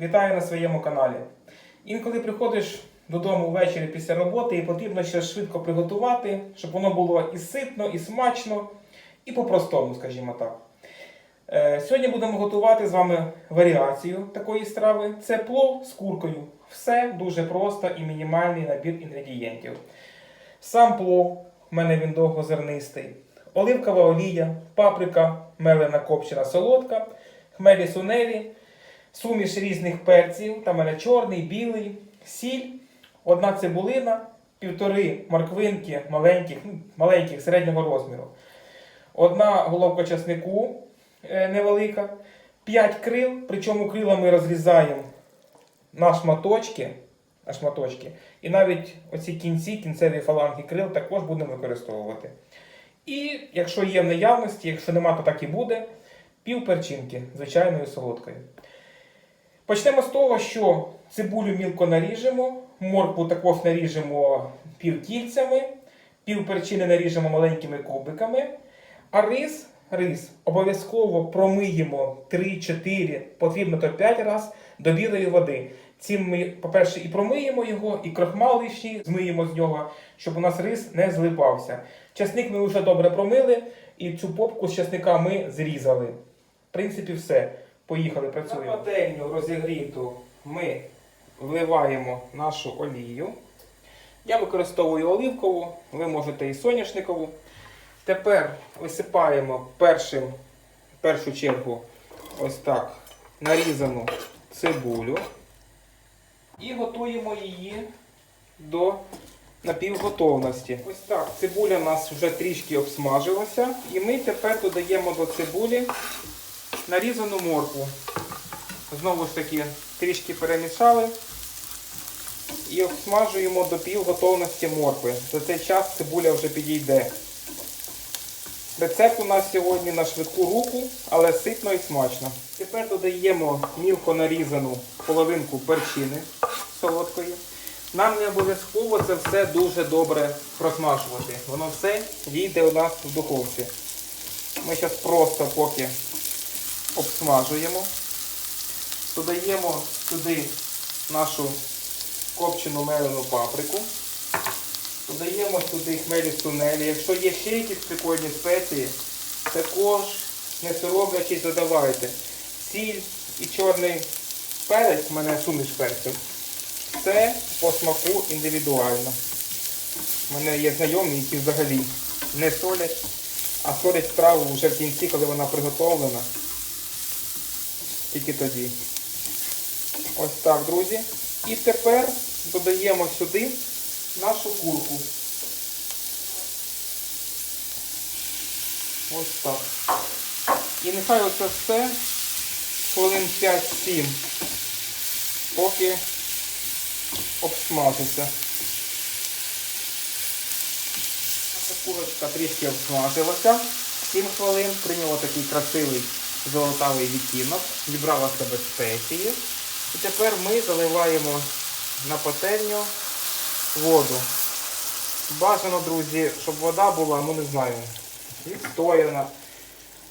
Вітаю на своєму каналі. Інколи приходиш додому ввечері після роботи і потрібно щось швидко приготувати, щоб воно було і ситно, і смачно, і по-простому, скажімо так. Е, Сьогодні будемо готувати з вами варіацію такої страви. Це плов з куркою. Все дуже просто і мінімальний набір інгредієнтів. Сам плов, в мене він довгозернистий, оливкова олія, паприка, мелена копчена солодка, хмелі сунелі, суміш різних перців, там мене чорний, білий, сіль, одна цибулина, півтори морквинки маленьких, ну, маленьких середнього розміру, одна головка часнику е, невелика, 5 крил, причому крила ми розрізаємо на шматочки, на шматочки. І навіть оці кінці, кінцеві фаланги крил також будемо використовувати. І якщо є в наявності, якщо нема, то так і буде, пів перчинки звичайною солодкою. Почнемо з того, що цибулю мілко наріжемо, моркву також наріжемо півкільцями, пів перчини наріжемо маленькими кубиками, а рис, рис обов'язково промиємо 3-4, потрібно то 5 разів до білої води. Цим ми, по-перше, і промиємо його, і крохмал лишній змиємо з нього, щоб у нас рис не злипався. Часник ми вже добре промили, і цю попку з часника ми зрізали. В принципі, все. Поїхали, працюємо. На пательню розігріту ми вливаємо нашу олію. Я використовую оливкову, ви можете і соняшникову. Тепер висипаємо першим, в першу чергу ось так нарізану цибулю і готуємо її до напівготовності. Ось так, цибуля у нас вже трішки обсмажилася, і ми тепер додаємо до цибулі нарізану моркву. Знову ж таки, трішки перемішали і обсмажуємо до півготовності моркви. За цей час цибуля вже підійде. Рецепт у нас сьогодні на швидку руку, але ситно і смачно. Тепер додаємо мілко нарізану половинку перчини солодкої. Нам не обов'язково це все дуже добре просмажувати. Воно все війде у нас в духовці. Ми зараз просто поки обсмажуємо. Додаємо сюди нашу копчену мелену паприку. Додаємо сюди хмелі сунелі. Якщо є ще якісь прикольні спеції, також не соромлячись додавайте. Сіль і чорний перець, в мене суміш перців. Це по смаку індивідуально. У мене є знайомі, які взагалі не солять, а солять страву вже в кінці, коли вона приготовлена. Тільки тоді. Ось так, друзі. І тепер додаємо сюди нашу курку. Ось так. І нехай оце все хвилин 5-7, поки обсмажиться. Наша курочка трішки обсмажилася. 7 хвилин прийняла такий красивий золотавий відтінок, зібрала себе спеції. І тепер ми заливаємо на пательню воду. Бажано, друзі, щоб вода була, ну не знаю, відстояна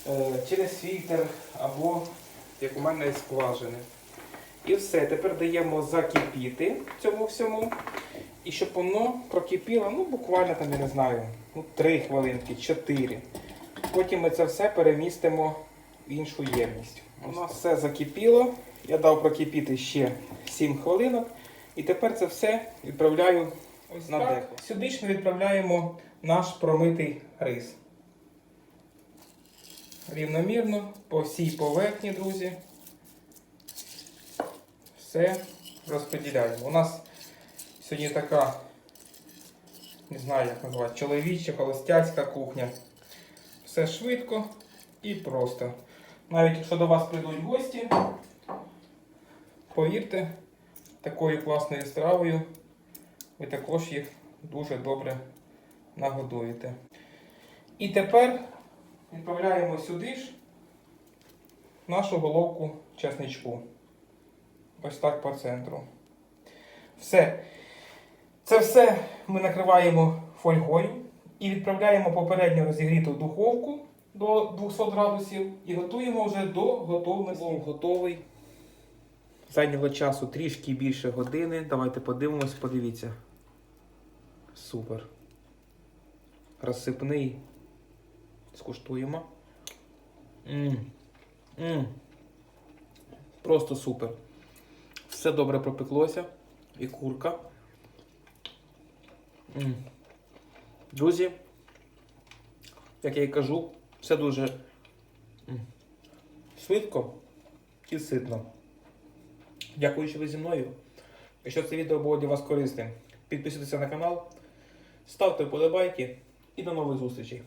е, через фільтр або, як у мене, скважини. І все, тепер даємо закипіти цьому всьому. І щоб воно прокипіло, ну буквально там, я не знаю, ну, 3 хвилинки, 4. Потім ми це все перемістимо в іншу ємність. У нас все закипіло. Я дав прокипіти ще 7 хвилинок. І тепер це все відправляю ось на деко. Сюди ж ми відправляємо наш промитий рис. Рівномірно по всій поверхні, друзі. Все розподіляємо. У нас сьогодні така, не знаю, як назвати, чоловіча, холостяцька кухня. Все швидко і просто. Навіть якщо до вас прийдуть гості, повірте, такою класною стравою ви також їх дуже добре нагодуєте. І тепер відправляємо сюди ж нашу головку чесничку. Ось так по центру. Все. Це все ми накриваємо фольгою і відправляємо попередньо розігріту духовку до 200 градусів і готуємо вже до готовності. Готовий Зайняло часу трішки більше години. Давайте подивимось, подивіться. Супер. Розсипний. Скуштуємо. М. М. Просто супер. Все добре пропеклося. І курка. М. Друзі, як я і кажу, все дуже швидко і ситно. Дякую, що ви зі мною. Якщо це відео було для вас корисним, підписуйтесь на канал, ставте вподобайки і до нових зустрічей.